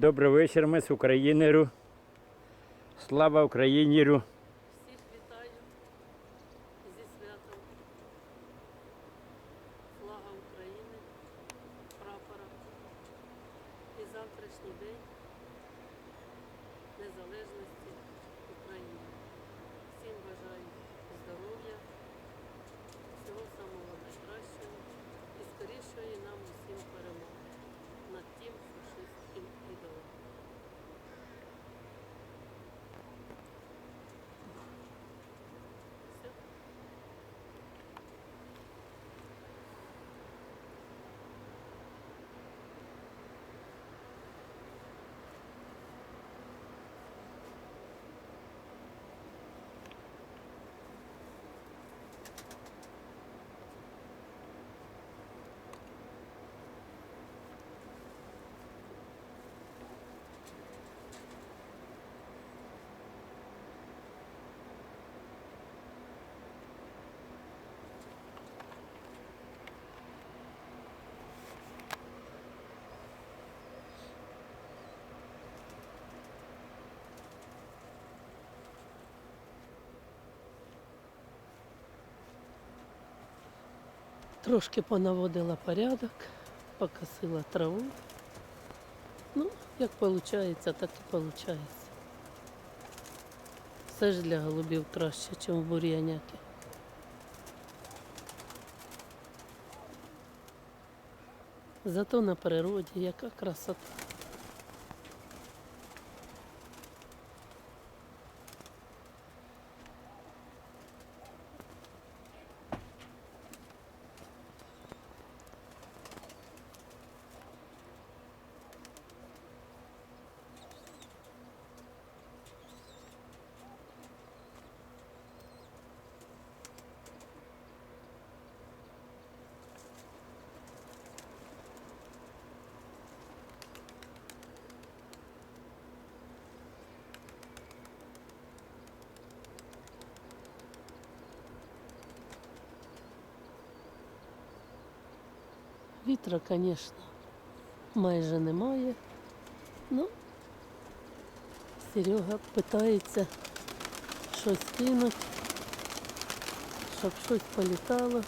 Добрий вечір, ми з Українеру. Слава Україніру. Всіх вітаю зі святом флага України, прапора і завтрашній день незалежності України. Всім бажаю здоров'я, всього самого найкращого і скорішої нам усім перемоги над тим фашистським ідолом. Все. Трошки понаводила порядок, покосила траву. Ну, як виходить, так і виходить. Все ж для голубів краще, ніж в бур'яняки. Зато на природі яка красота. Вітра, звісно, майже немає. Ну, Серега питається щось кинути, щоб щось політало.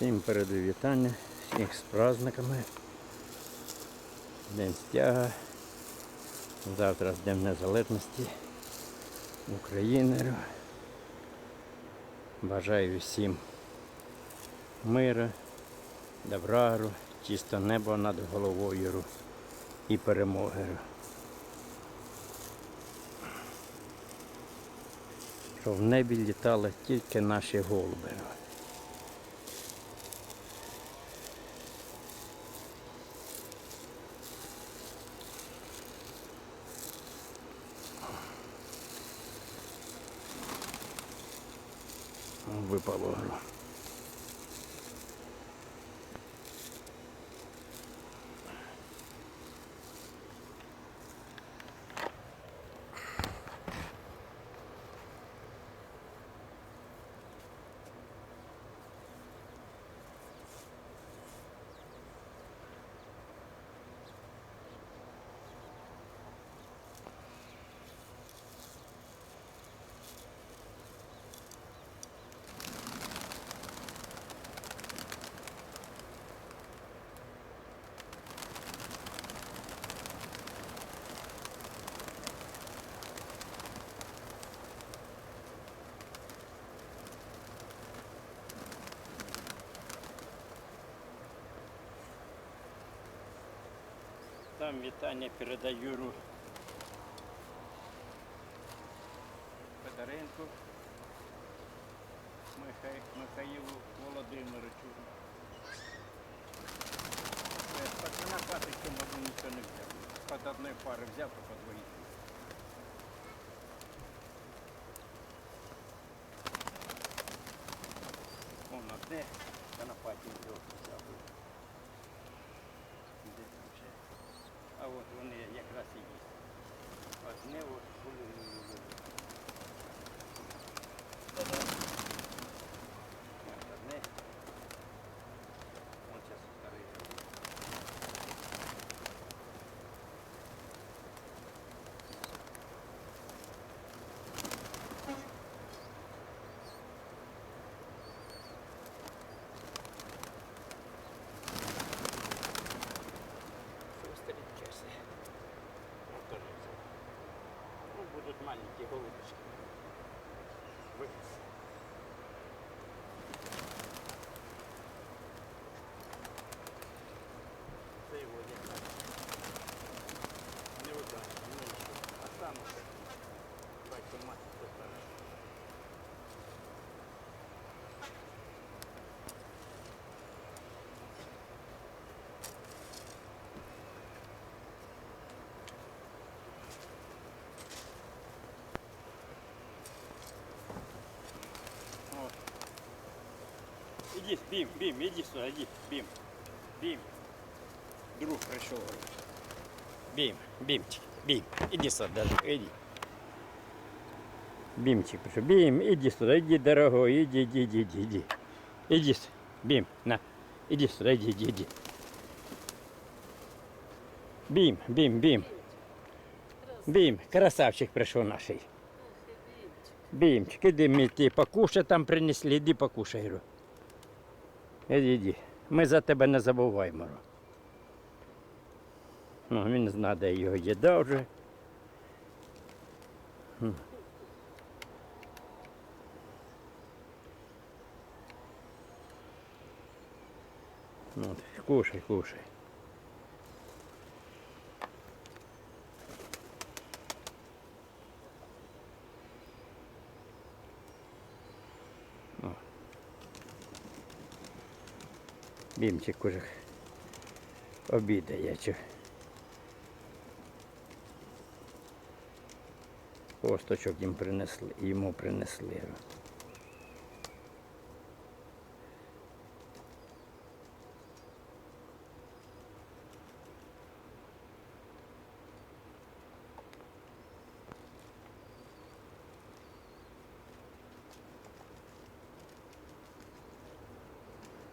Всім передаю вітання, всіх з праздниками. День стяга. Завтра з Днем Незалежності України. Бажаю всім миру, добра, чисте небо над головою і перемоги. Щоб в небі літали тільки наші голуби. Випало. Там вітання передаю Юру Федоренку Михай- Михаїлу Володимировичу. Пацана хати цьому нічого не взяв. Под одної пари взяв, по двоїх. Вон одне, конопаті взяв. взяв. Де там ще? А от вони якраз і є. Одне от були. От одне. От зараз вторий. Сестрички. Ну, тоже взял. Ну, будут маленькие голубочки. Вывез. Це його не знаю. Неудачно, ну і що. Остануся. Батько мать, це хорошо. Вот. Иди, Бим, Бим, иди сюда, иди, Бим. Бим. Друг пришел. Бим, Бимчик, Бим, иди сюда, даже, иди. Бимчик пришел. Бим, иди сюда, иди, дорогой, иди, иди, иди, иди, иди. Иди, Бим, на, иди сюда, иди, иди, иди. Бим, Бим, Бим. Бим, красавчик пришел наший. Бимчик, иди, тебе покушай там принесли, иди покушай. говорю. Іди. Ми за тебе не забуваємо. Ну, він знає, де його їда вже. Ну, кушай, кушай. Бімчик уже обідає. Чи... Косточок їм принесли, йому принесли.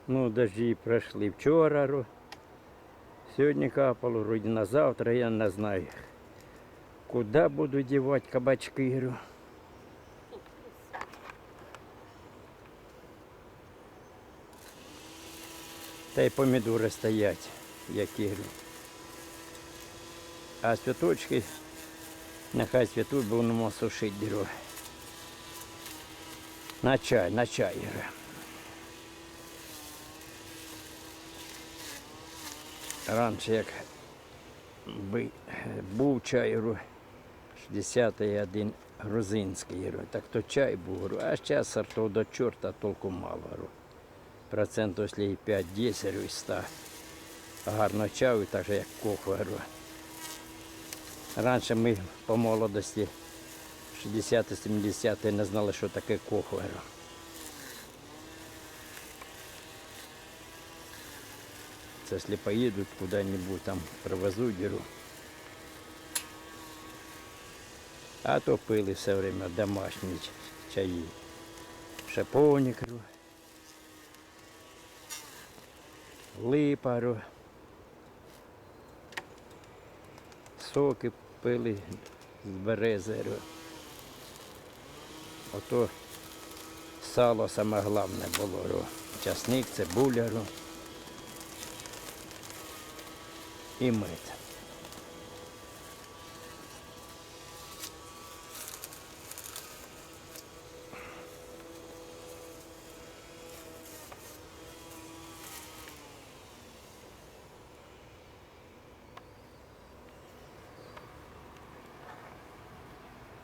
Ну, дожді пройшли вчора. Сьогодні капало, вроді на завтра, я не знаю. Куди буду дівати кабачки? говорю. Та й помідори стоять, які. говорю. А цвіточки нехай цвітуть, бо воно сушить діру. На чай, на чай. говорю. Раніше як був чай, говорю, 61 грузинський, так то чай був, а зараз сортов до чорта толку мало. Процентів, і 5-10 говорю, із 100. Гарно чаю, так же як кофе. Раніше ми по молодості 60-70 не знали, що таке кофе. Говорю. Це якщо поїдуть куди-небудь там привезуть діру. А то пили все время домашні чаї. Шиповник, ру, липа, ру, соки пили з берези. Ото сало саме головне було. Часник, цибуля. І мед.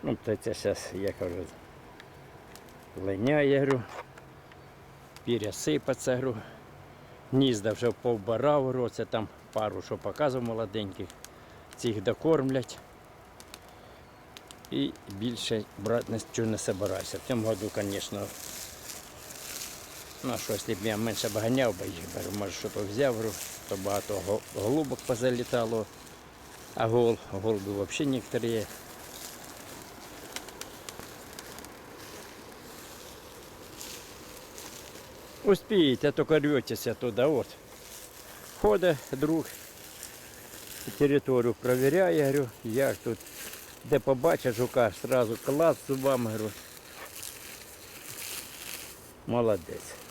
Ну, то це зараз, я кажу, линяє, говорю, піря сипаться, говорю, Гнізда вже повбирав, говорю, це там пару, що показував молоденьких, цих докормлять. І більше брати нічого не собираюся. В цьому году, звісно, ну, що, якщо б я менше б ганяв би їх, може, що то взяв, то багато голубок позалітало, а гол, голуби взагалі некоторі є. Успеете, только рветесь туда, вот. Ходить друг, територію провіряє, говорю, як тут, де побачить жука, одразу клас зубами, говорю. Молодець.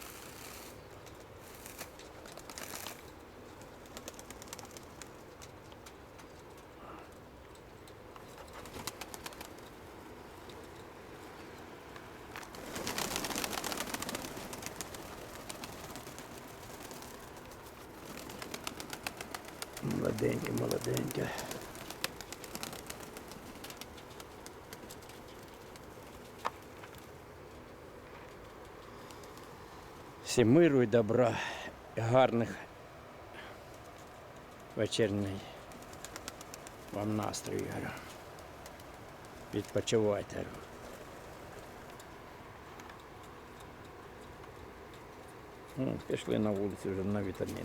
Молоденьке, молоденьке. Всім миру і добра, гарних вечірній вам настрою. Відпочивайте. Ну, пішли на вулицю вже на вітаміни.